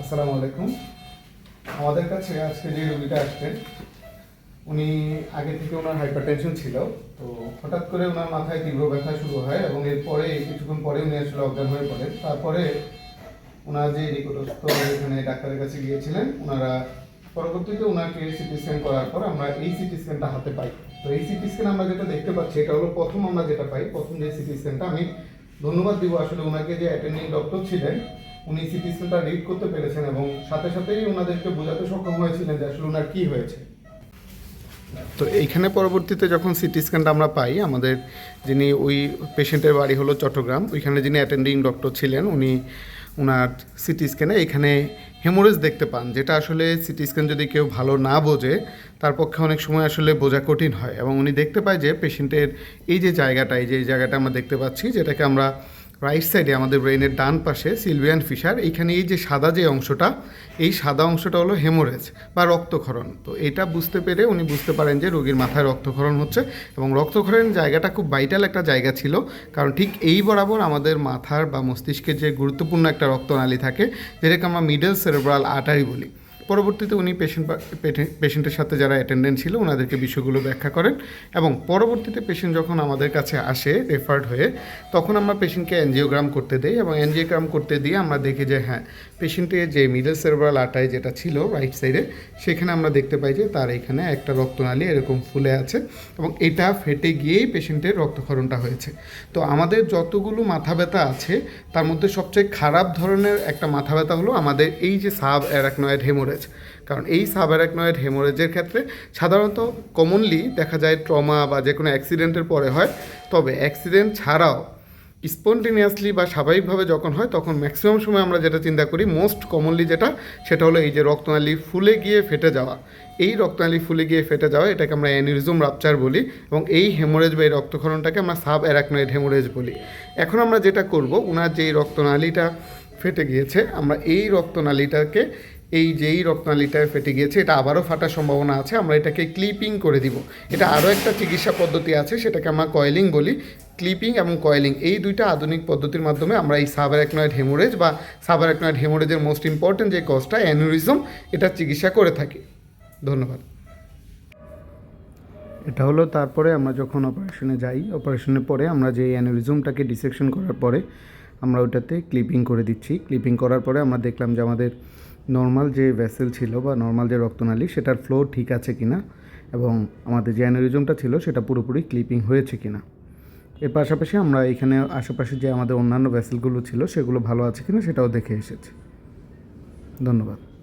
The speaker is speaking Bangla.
আসসালামু আলাইকুম। আমাদের কাছে আজকে যে রোগীটা আসছেন উনি আগে থেকে ওনার হাইপারটেনশন ছিল, তো হঠাৎ করে ওনার মাথায় তীব্র ব্যথা শুরু হয় এবং এরপরে, কিছুক্ষণ পরে উনি আসলে অজ্ঞান হয়ে পড়েন। তারপরে ওনার যে নিকটস্থ এখানে ডাক্তারের কাছে গিয়েছিলেন ওনারা পরবর্তীতে ওনাকে সিটি স্ক্যান করার পর আমরা এই সিটি স্ক্যানটা হাতে পাই। তো এই সিটি স্ক্যান আমরা যেটা দেখতে পাচ্ছি, এটা হলো প্রথম আমরা যেটা পাই, প্রথম যে সিটি স্ক্যানটা আমি ধন্যবাদ দিব। আসলে ওনাকে যে অ্যাটেন্ডিং ডক্টর ছিলেন উনি সিটি স্ক্যানটা রিড করতে পেরেছেন এবং সাথে সাথেই ওনাদেরকে বোঝাতে সক্ষম হয়েছিলেন যে আসলে ওনার কী হয়েছে। তো এইখানে পরবর্তীতে যখন সিটি স্ক্যানটা আমরা পাই, আমাদের যিনি ওই পেশেন্টের বাড়ি হলো চট্টগ্রাম, ওইখানে যিনি অ্যাটেন্ডিং ডক্টর ছিলেন, উনি ওনার সিটি স্ক্যানে এখানে হেমোরেজ দেখতে পান, যেটা আসলে সিটি স্ক্যান যদি কেউ ভালো না বোঝে, তার পক্ষে অনেক সময় আসলে বোঝা কঠিন হয়। এবং উনি দেখতে পায় যে পেশেন্টের এই যে জায়গাটা, এই যে জায়গাটা আমরা দেখতে পাচ্ছি, যেটাকে আমরা রাইট সাইডে আমাদের ব্রেনের ডান পাশে সিলভিয়ান ফিশার এইখানে এই যে সাদা যে অংশটা, এই সাদা অংশটা হলো হেমোরেজ বা রক্তক্ষরণ। তো এটা বুঝতে পেরে উনি বুঝতে পারেন যে রোগীর মাথায় রক্তক্ষরণ হচ্ছে এবং রক্তক্ষরণের জায়গাটা খুব ভাইটাল একটা জায়গা ছিল। কারণ ঠিক এই বরাবর আমাদের মাথার বা মস্তিষ্কে যে গুরুত্বপূর্ণ একটা রক্তনালী থাকে, যেটাকে আমরা মিডল সেরেব্রাল আর্টারি বলি। পরবর্তীতে উনি পেশেন্ট পেশেন্টের সাথে যারা অ্যাটেন্ডেন্ট ছিল ওনাদেরকে বিষয়গুলো ব্যাখ্যা করেন এবং পরবর্তীতে পেশেন্ট যখন আমাদের কাছে আসে রেফার্ড হয়ে, তখন আমরা পেশেন্টকে অ্যানজিওগ্রাম করতে দিই এবং অ্যানজিওগ্রাম করতে দিয়ে আমরা দেখি যে হ্যাঁ পেশেন্টের যে মিডল সেরেব্রাল আটায় যেটা ছিল রাইট সাইডে সেখানে আমরা দেখতে পাই যে তার এখানে একটা রক্তনালী এরকম ফুলে আছে এবং এটা ফেটে গিয়েই পেশেন্টের রক্তক্ষরণটা হয়েছে। তো আমাদের যতগুলো মাথা ব্যথা আছে, তার মধ্যে সবচেয়ে খারাপ ধরনের একটা মাথা ব্যথা হলো আমাদের এই যে সাব অ্যারাকনয়েড হেমোরেজ কারণ এই সাব অ্যারাকনয়েড হেমোরেজের ক্ষেত্রে সাধারণত কমনলি দেখা যায় ট্রমা বা যে কোনো অ্যাক্সিডেন্টের পরে হয়। তবে অ্যাক্সিডেন্ট ছাড়াও স্পন্টেনিয়াসলি বা স্বাভাবিকভাবে যখন হয়, তখন ম্যাক্সিমাম সময় আমরা যেটা চিন্তা করি মোস্ট কমনলি যেটা, সেটা হলো এই যে রক্তনালী ফুলে গিয়ে ফেটে যাওয়া। এই রক্তনালী ফুলে গিয়ে ফেটে যাওয়া, এটাকে আমরা অ্যানিরিজম রাপচার বলি এবং এই হেমোরেজ বা এই রক্তক্ষরণটাকে আমরা সাব অ্যারাকনয়েড হেমোরেজ বলি। এখন আমরা যেটা করব ওনার যেই রক্তনালীটা ফেটে গিয়েছে, আমরা এই রক্তনালীটাকে এই যেই রক্তনালীটায় ফেটে গিয়েছে, এটা আবারও ফাটার সম্ভাবনা আছে, আমরা এটাকে ক্লিপিং করে দিব। এটা আরও একটা চিকিৎসা পদ্ধতি আছে, সেটাকে আমরা কয়েলিং বলি। ক্লিপিং এবং কয়েলিং, এই দুইটা আধুনিক পদ্ধতির মাধ্যমে আমরা এই সাবারাকনয়েড হেমোরেজ বা সাবারাকনয়েড হেমোরেজের মোস্ট ইম্পর্টেন্ট যে কজটা অ্যানুরিজম এটা চিকিৎসা করে থাকি। ধন্যবাদ। এটা হলো তারপরে আমরা যখন অপারেশনে যাই অপারেশনের পরে আমরা যে অ্যানুরিজমটাকে ডিসেকশন করার পরে আমরা ওটাতে ক্লিপিং করে দিচ্ছি। ক্লিপিং করার পরে আমরা দেখলাম যে আমাদের নর্মাল যে ভ্যাসেল ছিল বা নর্মাল যে রক্তনালী, সেটার ফ্লো ঠিক আছে কিনা এবং আমাদের যে অ্যানোরিজমটা ছিল, সেটা পুরোপুরি ক্লিপিং হয়েছে কি না এর পাশাপাশি আমরা এখানে আশেপাশে যে আমাদের অন্যান্য ভ্যাসেলগুলো ছিল, সেগুলো ভালো আছে কি না সেটাও দেখে এসেছি। ধন্যবাদ।